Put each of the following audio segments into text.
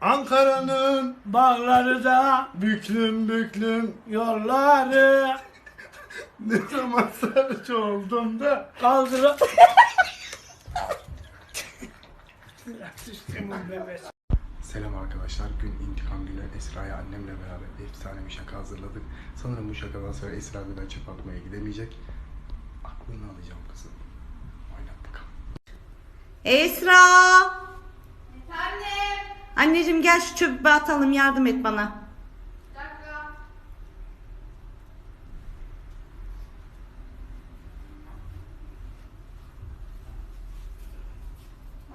Ankara'nın Bağları da büklüm büklüm yolları ne zaman sarhoş oldum da kaldıra... Selam arkadaşlar. Gün intikam günü Esra'ya annemle beraber efsane bir şaka hazırladık. Sanırım bu şakadan sonra Esra bir daha çöp atmaya gidemeyecek. Aklını alacağım kızım. Oynat bakalım. Esra! Anneciğim gel şu çöpü atalım yardım et bana. Dakika.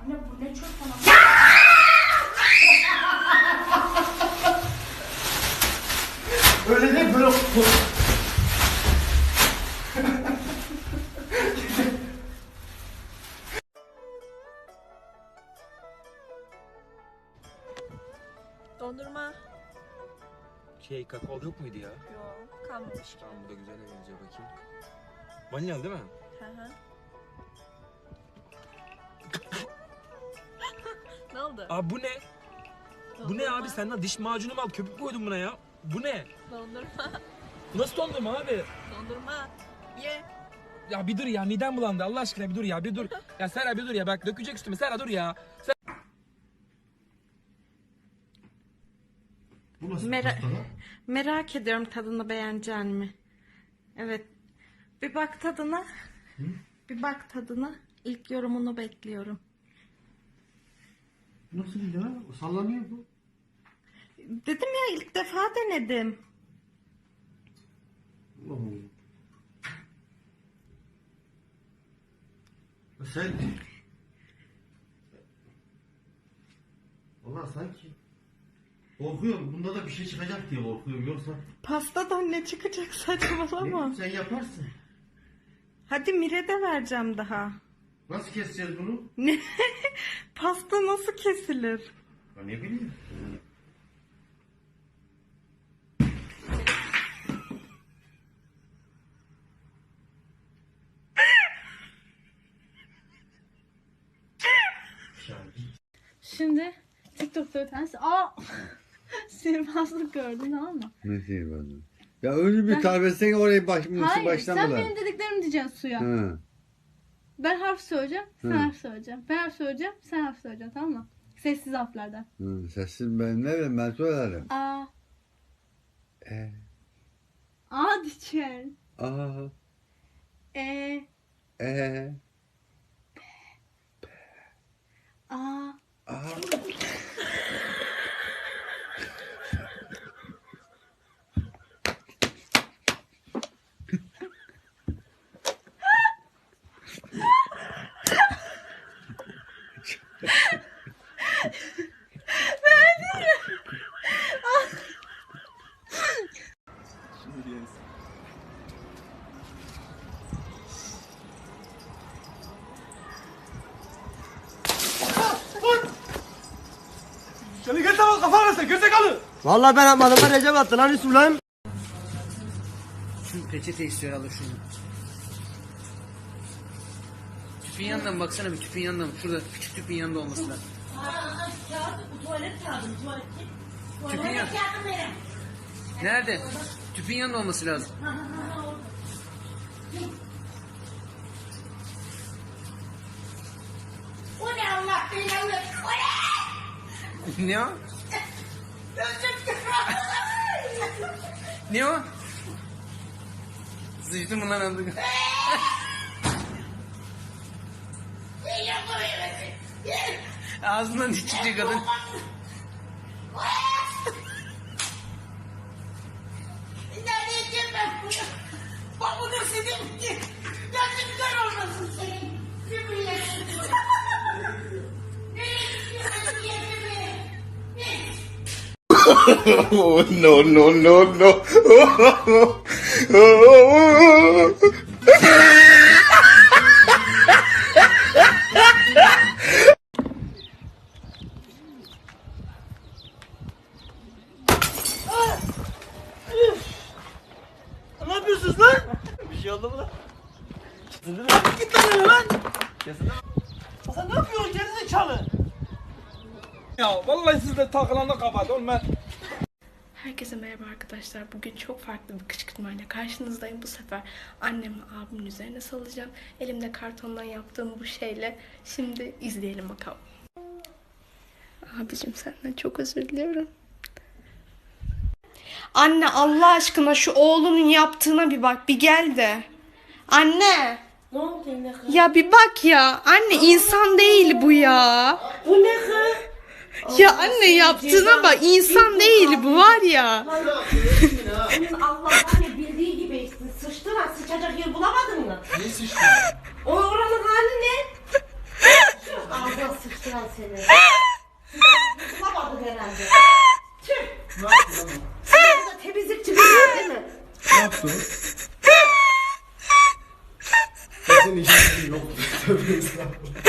Anne bu ne çok fena. Öyle böyle Dondurma. Şey kakao yok muydu ya? Yok kalmamış ki. Tamam bu da güzel benziyor bakayım. Vanilyalı değil mi? Hı hı. ne oldu? Abi bu ne? Bu ne Dondurma. abi senden diş macunu mu al köpük koydun buna ya? Bu ne? Dondurma. Nasıl dondurma abi? Dondurma. Ye. Ya bir dur ya midem bulandı Allah aşkına bir dur ya bir dur. Ya Serra bir dur ya bak dökecek üstüme Serra dur ya. Ser- Nasıl Mera- pasta lan? Merak ediyorum tadını beğenecek mi? Evet. Bir bak tadına. Bir bak tadına. İlk yorumunu bekliyorum. Nasıl ya? Sallanıyor bu. Dedim ya ilk defa denedim. Allah'ım. Sen... Valla sanki... Korkuyorum. Bunda da bir şey çıkacak diye korkuyorum. Yoksa... Pastadan ne çıkacak saçmalama. Sen yaparsın. Hadi Mire de vereceğim daha. Nasıl keseceğiz bunu? Ne? Pasta nasıl kesilir? Ya ne bileyim. Ya git. Şimdi TikTok'ta bir tanesi aa sihirbazlık gördün tamam mı? Ne sihirbazı? Ya öyle bir tarif etsene orayı baş, Hayır baştan sen benim dediklerimi diyeceksin suya. Hı. Ben harf söyleyeceğim sen Hı. harf söyleyeceğim. Ben harf söyleyeceğim sen harf söyleyeceksin tamam mı? Sessiz harflerden. Hı. Sessiz ben ne bileyim ben söylerim. A E, A diyeceksin. A, E E, A A. Seni geç tamam kafana sen gerizekalı. Vallahi ben yapmadım ben Recep attı lan Yusuf lan. Şu peçete istiyor al şunu. Tüpün yanında mı baksana bir tüpün yanında mı? Şurada küçük tüpün yanında olması lazım. Tuvalet kağıdı tuvalet. Tüpün yan... Nerede? Tüpün yanında olması lazım. O ne Allah belanı? O ne? o? ne o? Sıçtım mı lan andık? Ağzından içecek kadın. Ben bunu sildim ki. Yazıklar olmasın senin. no, no, no, no. Ne yapıyorsunuz lan? Bir şey oldu mu lan? Git lan lan. Sen ne yapıyorsun gerizekalı? Ya vallahi siz de takılanı kapat oğlum ben. Herkese merhaba arkadaşlar. Bugün çok farklı bir kışkırtmayla karşınızdayım. Bu sefer annemle abimin üzerine salacağım. Elimde kartondan yaptığım bu şeyle. Şimdi izleyelim bakalım. Abicim senden çok özür diliyorum. Anne Allah aşkına şu oğlunun yaptığına bir bak. Bir gel de. Anne. Ne oldu yine kız? Ya bir bak ya. Anne insan değil bu ya. Bu ne kız? Ya anne yaptığına bak. insan değil bu var ya. Allah hani bildiği gibi içsin. Sıçtın ha sıçacak yer bulamadın mı? Ne sıçtın? O oranın hali ne? Ağzına sıçtıran seni. Bulamadın herhalde. Tüh. Ne yaptın temizlikçi bir yer değil mi? Ne yaptın? Senin işin yok. Tövbe estağfurullah.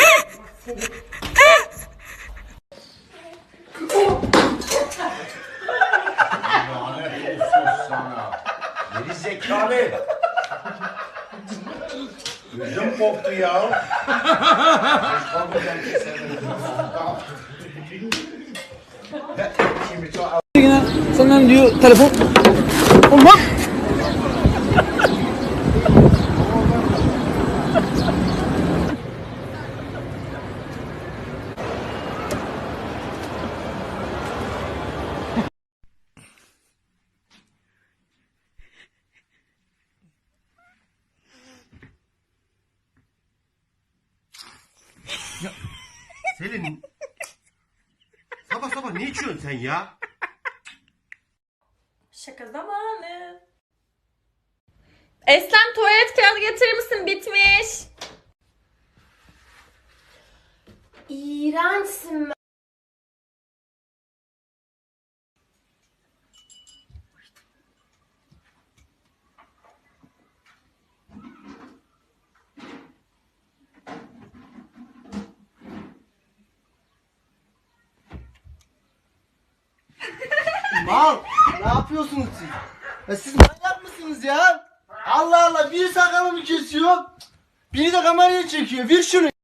Geri zekalı. Gözüm koptu ya. Senden diyor telefon. Olmaz. Selin. Sabah sabah ne içiyorsun sen ya? Şaka zamanı. Eslem tuvalet kağıdı getirir misin? Bitmiş. İğrençsin Mal ne yapıyorsunuz siz? Ya siz manyak mısınız ya? Allah Allah biri sakalımı kesiyor. Biri de kameraya çekiyor. Ver şunu.